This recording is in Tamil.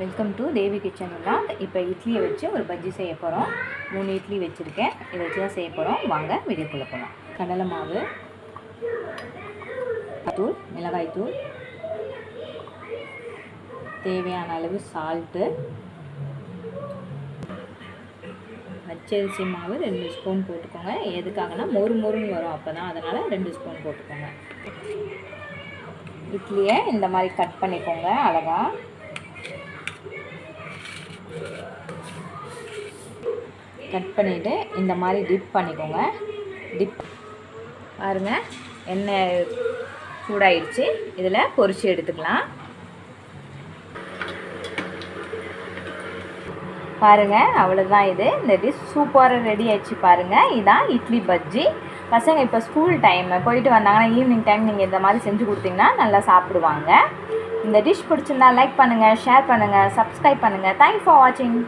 வெல்கம் டு தேவி கிச்சன் இப்போ இட்லியை வச்சு ஒரு பஜ்ஜி செய்ய போகிறோம் மூணு இட்லி வச்சுருக்கேன். இதை வச்சு தான் செய்ய போகிறோம் வாங்க வீடியோக்குள்ளே போகலாம் கடலை மாவு தூள் மிளகாய் தூள் தேவையான அளவு சால்ட்டு பச்சரிசி மாவு ரெண்டு ஸ்பூன் போட்டுக்கோங்க. எதுக்காகனா மொறு மொறுன்னு வரும். அப்போ தான் அதனால் ரெண்டு ஸ்பூன் போட்டுக்கோங்க. இட்லியை இந்த மாதிரி கட் பண்ணிக்கோங்க அழகா. கட் பண்ணிவிட்டு இந்த மாதிரி டிப் பண்ணிக்கோங்க. டிப் பாருங்க எண்ணெய் சூடாயிடுச்சு. இதில் பொரித்து எடுத்துக்கலாம். பாருங்கள் அவ்வளோதான் இது. இந்த டிஷ் சூப்பராக ரெடி ஆயிடுச்சு பாருங்கள் இதான் இட்லி பஜ்ஜி. பசங்க இப்போ ஸ்கூல் டைம் போயிட்டு வந்தாங்கன்னா ஈவினிங் டைம் நீங்கள் இந்த மாதிரி செஞ்சு கொடுத்தீங்கன்னா நல்லா சாப்பிடுவாங்க. இந்த டிஷ் பிடிச்சிருந்தா லைக் பண்ணுங்கள் ஷேர் பண்ணுங்கள் சப்ஸ்கிரைப் பண்ணுங்கள் தேங்க்ஸ் ஃபார் வாட்சிங்